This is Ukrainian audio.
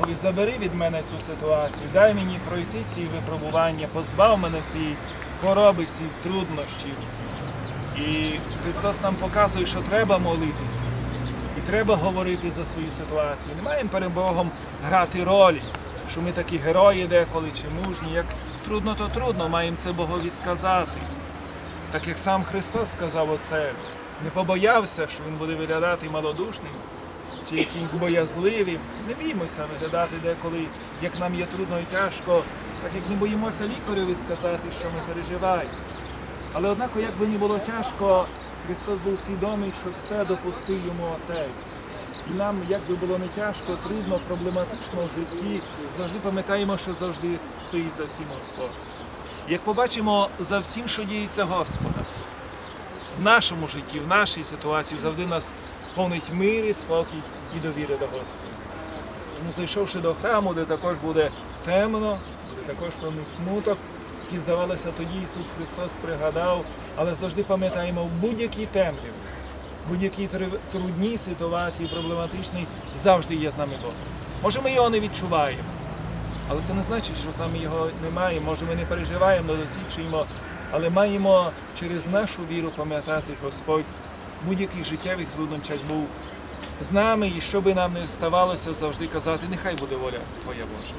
Богові, забери від мене цю ситуацію, дай мені пройти ці випробування, позбав мене цієї хвороби, цих труднощів. І Христос нам показує, що треба молитися. І треба говорити за свою ситуацію. Не маємо перед Богом грати ролі, що ми такі герої деколи чи мужні. Як трудно, то трудно, маємо це Богові сказати. Так як сам Христос сказав оце, не побоявся, що Він буде виглядати малодушним чи якимсь боязливим. Не біймося виглядати деколи, як нам є трудно і тяжко, так як не боїмося лікареві сказати, що ми переживаємо. Але однако, як би не було тяжко, Христос був свідомий, що все допустив йому Отець. І нам, як би було не тяжко, трудно, проблематично в житті, завжди пам'ятаємо, що завжди стоїть за всім Господь. Як побачимо за всім, що діється Господа, в нашому житті, в нашій ситуації завжди нас сповнить мир і спокій і довіра до Господа. Тому зайшовши до храму, де також буде темно, буде також певний смуток, який, здавалося, тоді Ісус Христос пригадав, але завжди пам'ятаємо в будь-якій темряві, в будь-якій трудній ситуації, проблематичній, завжди є з нами Бог. Може, ми його не відчуваємо, але це не значить, що з нами його немає. Може, ми не переживаємо, не досвідчуємо, але маємо через нашу віру пам'ятати, Господь будь-яких життєвих труднощах був з нами, і що би нам не ставалося, завжди казати, нехай буде воля Твоя Божа.